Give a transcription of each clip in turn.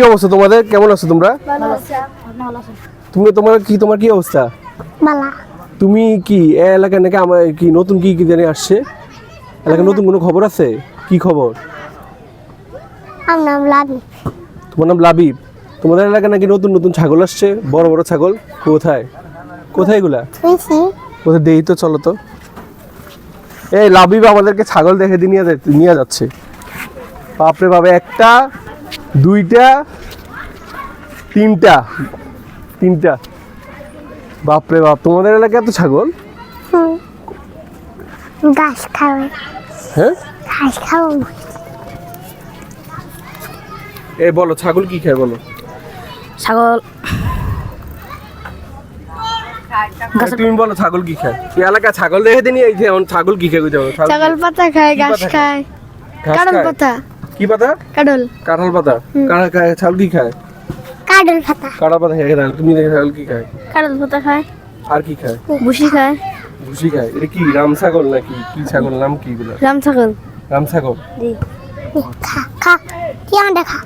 কি অবস্থা তোমাদের? কেমন আছো তোমরা? তুমি তোমার কি তোমার কি অবস্থা? তুমি কি এলাকায় নাকি আমার কি নতুন কি কি জানি আসছে? এলাকায় নতুন কোনো খবর আছে? কি খবর? আমার নাম তোমার নাম লাবিব তোমাদের এলাকায় নাকি নতুন নতুন ছাগল আসছে? বড় বড় ছাগল? কোথায়? কোথায় এগুলা? কোথায়? দেই তো চলো তো। এই লাবিব আমাদেরকে ছাগল দেখে দিয়ে নিয়ে যাচ্ছে বাপরে বাবা একটা দুইটা তিনটা। তিনটা। বাপরে বাপ তোমাদের এলাকায় এত ছাগল? হুম ঘাস খাবে। হ্যাঁ? ঘাস খাব। এই বলো ছাগল কি খায় বলো? ছাগল। তুমি বলো ছাগল কি খায়? এই এলাকায় ছাগল দেখে দিয়ে এই যে ছাগল কি খায় ছাগল পাতা খায় ঘাস খায়? খায়? পাতা। কি পাতা? কাডল কাঁঠাল পাতা? কাঁঠাল খায় ছাগল কি খায়? কাডল পাতা। কাঁঠাল পাতা খেয়ে দাও তুমি দেখে ছাগল কি খায়? কাডল পাতা খায়। আর কি খায়? ভুসি খায়। ভুসি খায়। এটা কি রাম ছাগল নাকি? কি ছাগল নাম কি এগুলো রাম ছাগল। রাম ছাগল? জি। খা খা কি আন্ডা খা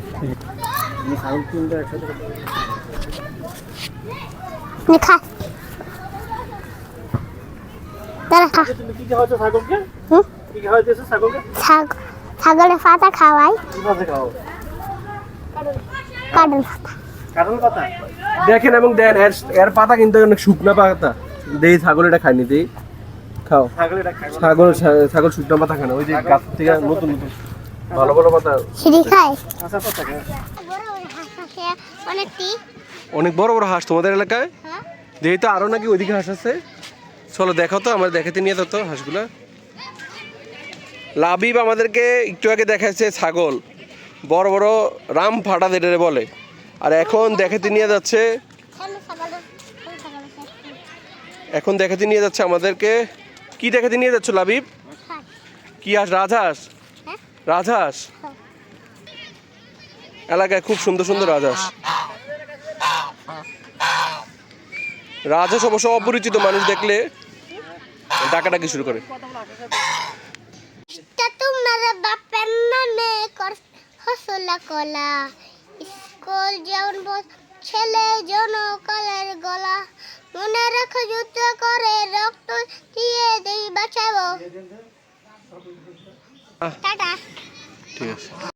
নি খা। দাঁড়া খা। কি খাওয়াচ্ছে ছাগলকে? হুম? কি খাওয়াচ্ছে ছাগলকে? ছাগ ছাগলের পাতা খাওয়াই। কি ভাবে খাও? কাডল পাতা। পাতা? দেখেন এবং দেন এর এর পাতা কিন্তু অনেক শুকনো পাতা। দেই ছাগল এটা খায়নি দেই। খাও। ছাগল ছাগল শুকনা পাতা খায় না। ওই যে গাছ থেকে নতুন নতুন ভালো ভালো পাতা। সিঁড়ি খায়? অনেকটি অনেক বড় বড় হাঁস তোমাদের এলাকায়? হ্যাঁ। দেই তো আরও নাকি ওইদিকে হাঁস আছে। চলো দেখো তো আমার দেখাতে নিয়ে তো হাঁসগুলা। লাবিব আমাদেরকে একটু আগে দেখাচ্ছে ছাগল। বড় বড় রাম ফাটা যেটা বলে। আর এখন দেখাতে নিয়ে যাচ্ছে এখন দেখাতে নিয়ে যাচ্ছে আমাদেরকে। কি দেখাতে নিয়ে যাচ্ছ লাবিব? কি হাঁস? রাজহাঁস। রাজহাঁস। এলাকায় খুব সুন্দর সুন্দর রাজহাঁস। রাজহাঁস অবশ্য অপরিচিত মানুষ দেখলে ডাকাডাকি শুরু করে। তা তোমার বাপের নামে হসলা কলা। স্কুল যেমন ছেলে জন কলের গলা। মনে রেখো যুদ্ধ করে রক্ত দিয়ে দেই বাঁচাবো। টাটা। ঠিক আছে।